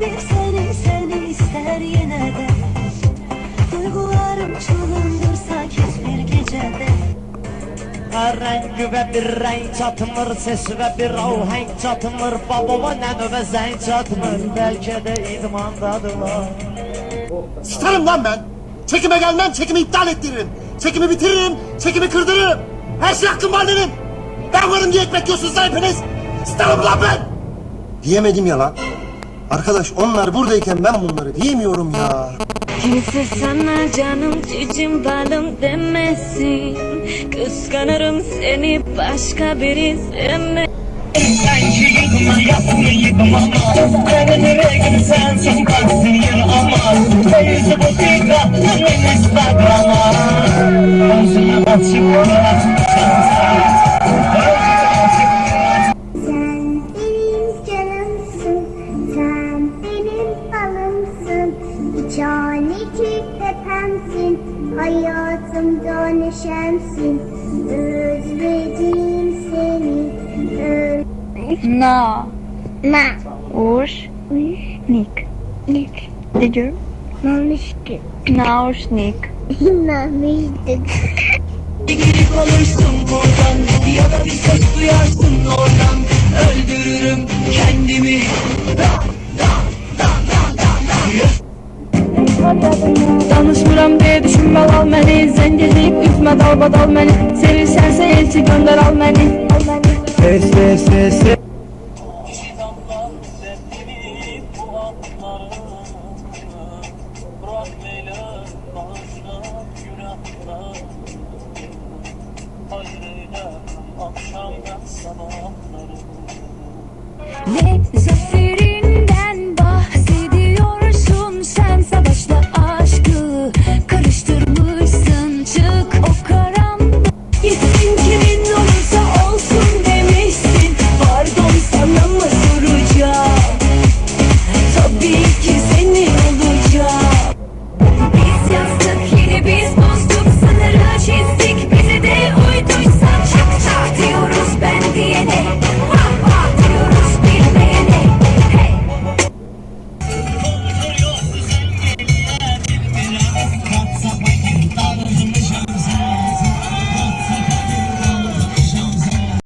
bir seni seni ister yine de Duygularım çılındırsa bir gecede renk ve bir renk çatmır Ses ve bir ahenk çatmır Babama nene ve zenk çatmır Belki de idmandadılar Starım lan ben. Çekime gelmem, çekimi iptal ettiririm. Çekimi bitiririm, çekimi kırdırırım. Her şey hakkım var benim. Ben varım diye ekmek yiyorsunuz lan hepiniz. Starım lan ben. Diyemedim ya lan. Arkadaş onlar buradayken ben bunları diyemiyorum ya. Kimse sana canım cicim balım demesin. Kıskanırım seni başka biri sevme. Sen ki yıkma yapma tepemsin, hayatımda neşemsin. Özledim seni, öz... Na. Na, Ursnik. nik, Ne diyorum? namıştık, Naursnik. namıştık. Gidip alırsın buradan Ya da Zencecik ütme dal beni. Sevirsense elçi gönder al beni. Ses ses ses ses. Ne zaferinden